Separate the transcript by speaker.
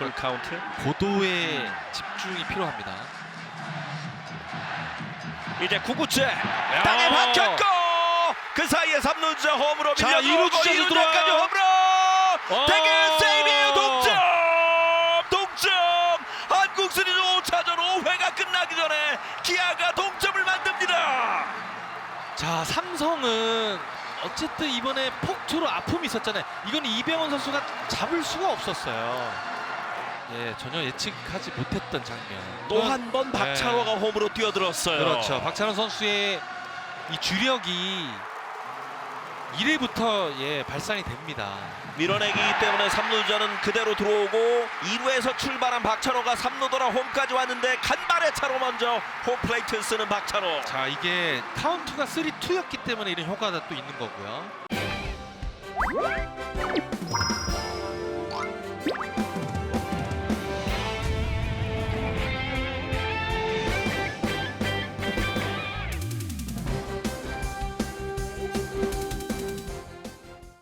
Speaker 1: 풀 카운트.
Speaker 2: 고도의 집중이 필요합니다.
Speaker 1: 이제 구구째 땅에 박혔고 그 사이에 3루자 홈으로
Speaker 2: 자,
Speaker 1: 밀려
Speaker 2: 이루 주자도
Speaker 1: 이루자까지
Speaker 2: 들어와요.
Speaker 1: 홈으로
Speaker 2: 어.
Speaker 1: 대결 세이브예요 동점 동점 한국 시리즈 5차전 5회가 끝나기 전에 기아가 동점을 만듭니다
Speaker 2: 자 삼성은 어쨌든 이번에 폭투로 아픔이 있었잖아요. 이건 이병헌 선수가 잡을 수가 없었어요. 예, 전혀 예측하지 못했던 장면.
Speaker 1: 또 한번
Speaker 2: 네.
Speaker 1: 박찬호가 홈으로 뛰어들었어요
Speaker 2: 그렇죠. 박찬호 선수의 이 주력이 1회부터 예 발산이 됩니다.
Speaker 1: 밀어내기 때문에 3루자는 그대로 들어오고 2루에서 출발한 박찬호가 3루 돌아 홈까지 왔는데 간발의 차로 먼저 홈플레이트 쓰는 박찬호
Speaker 2: 자 이게 카운트가 3-2였기 때문에 이런 효과가 또 있는 거고요.